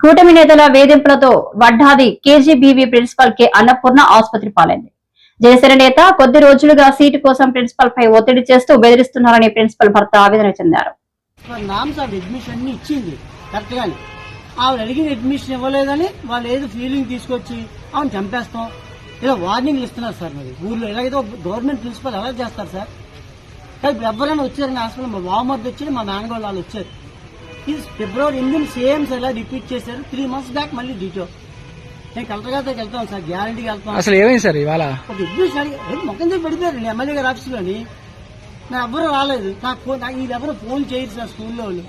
కూటమి నేతల వేధింపులతో Vaddadi KGBV principal K. Annapurna ఆసుపత్రి పాలైంది. జనసేన నేత కొద్ది రోజులుగా సీటు కోసం ప్రిన్సిపల్ పై ఒత్తిడి చేస్తూ బెదిరిస్తున్నారని ప్రిన్సిపల్ భర్త ఆవేదన చెందారు. అడ్మిషన్ అన్ని ఇచ్చింది. ఆవిడ అడిగిన అడ్మిషన్ ఇవ్వలేదని వాళ్ళు ఏదో ఫీలింగ్ తీసుకొచ్చి ఆమె చంపేస్తాం. ఇలా వార్నింగ్లు ఇస్తున్నారు సార్ మరి. ఊర్లో ఇలాగైతే గవర్నమెంట్ ప్రిన్సిపల్ అలర్ట్ చేస్తారు సార్. కానీ ఇప్పుడు ఎవరైనా వచ్చారని హాస్పిటల్ మా బావమర్ది వచ్చి మా మేనగోళ్ళు వాళ్ళు వచ్చారు. ఫిబ్రవరి ఎనిమిది సేమ్ సార్ ఇలా రిపీట్ చేశారు? త్రీ మంత్స్ బ్యాక్ మళ్ళీ డీటో నేను కలెక్టర్ గారితో వెళ్తాం సార్ గ్యారంటీకి వెళ్తాం అసలు ఏమైంది సార్ ఇవాళ? ఒక అడిగి ఏం మొక్కం దగ్గర పెడిపోయారండి ఎమ్మెల్యే గారి ఆఫీసులోని. నా ఎవ్వరూ రాలేదు. నాకు ఫోన్ నాకు వీళ్ళు ఎవరు ఫోన్ చేయరు సార్ స్కూల్లో వాళ్ళు.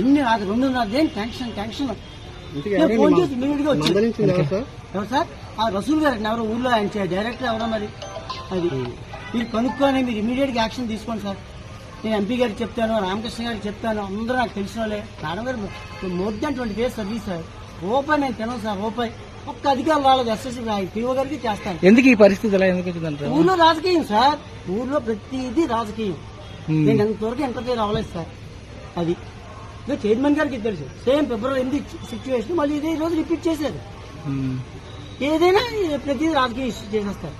ఎన్ని నాకు రెండున్నర దేని టెన్షన్ టెన్షన్ ఫోన్ చేసి ఇమీడియట్గా వచ్చి ఎవరు సార్? ఆ రసూల్ గారు ఎవరో ఊర్లో ఆయన డైరెక్టర్ ఎవరో మరి. అది మీరు కనుక్కొని మీరు ఇమీడియట్గా యాక్షన్ తీసుకోండి సార్. నేను ఎంపీ గారికి చెప్తాను రామకృష్ణ గారికి చెప్తాను అందరూ నాకు తెలిసిన వాళ్ళే. మేడం గారు more than twenty days service sir రూపాయి నేను తినను సార్ రూపాయి. ఒక్క అధికారులు రాలేదు ఎస్ఎస్సీ పీఓ గారికి చేస్తాను. ఎందుకు ఈ పరిస్థితి ఎలా ఎందుకు వచ్చిందంటారు ఊర్లో రాజకీయం సార్ ఊర్లో ప్రతిదీ రాజకీయం. నేను ఎంతవరకు ఎంటర్టైన్ అవ్వలేదు సార్ అది. చైర్మన్ గారికి తెలుసు సేమ్ ఫిబ్రవరి ఎనిమిది సిచ్యువేషన్ మళ్ళీ ఇదే ఈ రోజు రిపీట్ చేశారు. ఏదైనా ప్రతిదీ రాజకీయ ఇష్యూ చేసేస్తారు.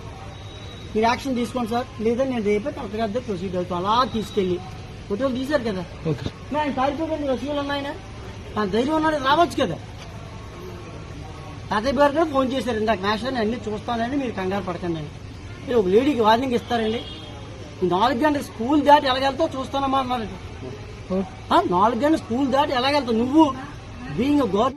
మీరు యాక్షన్ తీసుకోండి సార్. లేదా నేను రేపే కలెక్టర్ గారి ప్రొసీడ్ అవుతాను అలా తీసుకెళ్ళి. ఫోటోలు తీశారు కదా. ఆయన పారిపోకండి రసీదులు ఉన్నాయన నా ధైర్యం ఉన్నాడు రావచ్చు కదా. తాతయ్య గారు కూడా ఫోన్ చేశారు. ఇందాక నేషన్ అన్ని చూస్తానని మీరు కంగారు పడకండి అని. మీరు ఒక లేడీకి వార్నింగ్ ఇస్తారండి. నాలుగు గంటల స్కూల్ దాటి ఎలాగెళ్తావు చూస్తానమ్మా అన్నారు నాలుగు గంటల స్కూల్ దాటి ఎలాగెళ్తావు నువ్వు? Being government